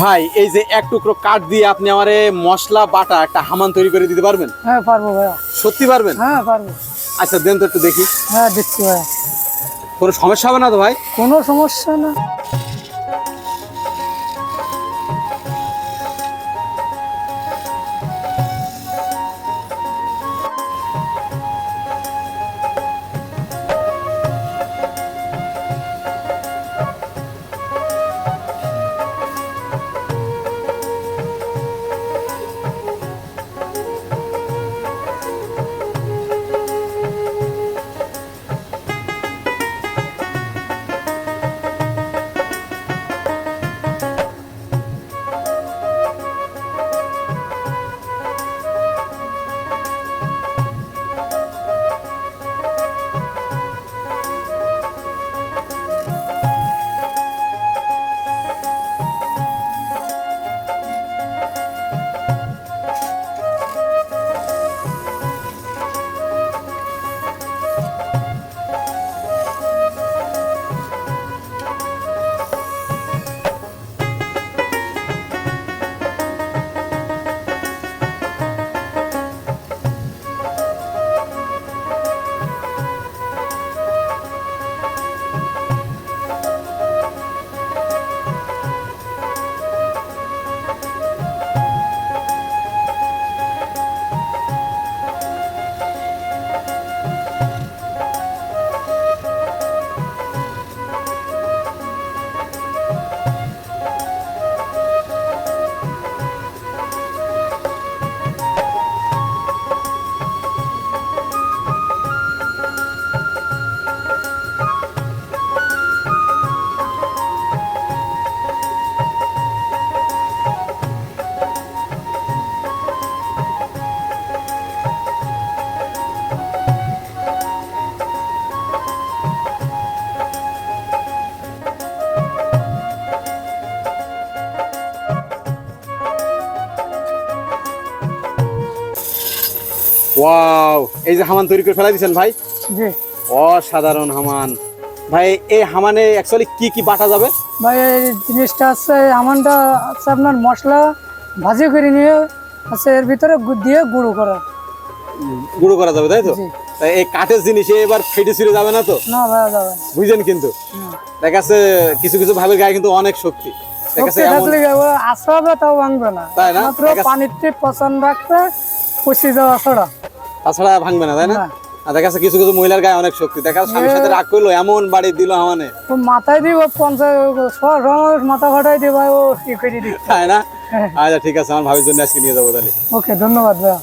ভাই এই যে এক টুকরো কাঠ দিয়ে আপনি আমার মশলা বাটা একটা হামান তৈরি করে দিতে পারবেন? হ্যাঁ পারব ভাইয়া। সত্যি পারবেন? হ্যাঁ পারব। আচ্ছা দেন তো একটু দেখি। হ্যাঁ দেখছি ভাইয়া। কোনো সমস্যা হবে না তো ভাই? কোনো সমস্যা না। ওয়াও এই যে হামান তৈরি করে ফেলা দিয়েছেন ভাই? জি। অসাধারণ হামান। ভাই এই হামানে অ্যাকচুয়ালি কি কি বাটা যাবে? ভাই এই জিনিসটা আছে আমানটা আছে আপনার মশলা ভাজি করে নিয়ে আছে এর ভিতরে দিয়ে গুঁড়ো করা। গুঁড়ো করা যাবে তাই তো? তাই এই কাঠের জিনিস এবার ফেটে ছিঁড়ে যাবে না তো? না ভাইয়া যাবে না। বুঝলেন কিন্তু। দেখা যাচ্ছে কিছু কিছু ভাবের গায়ে কিন্তু অনেক শক্তি। আশ্রাবে তাও ভাঙবে না। তাই না? পানিতে পছন্দ রাখতে পচে যাওয়া ছাড়া তাছাড়া ভাঙবে না তাই না। দেখা যাচ্ছে কিছু কিছু মহিলার গায়ে অনেক শক্তি। দেখা যাচ্ছে স্বামীর সাথে রাগ করল এমন বাড়ি দিল হামানে মাথায় দিব পঞ্চাশ মাথা ফাটাই দিব ও ই করে দিচ্ছে। তাই না? হ্যাঁ। আচ্ছা ঠিক আছে আমার ভাবির জন্য আজকে নিয়ে যাব তাহলে। ওকে ধন্যবাদ ভাইয়া।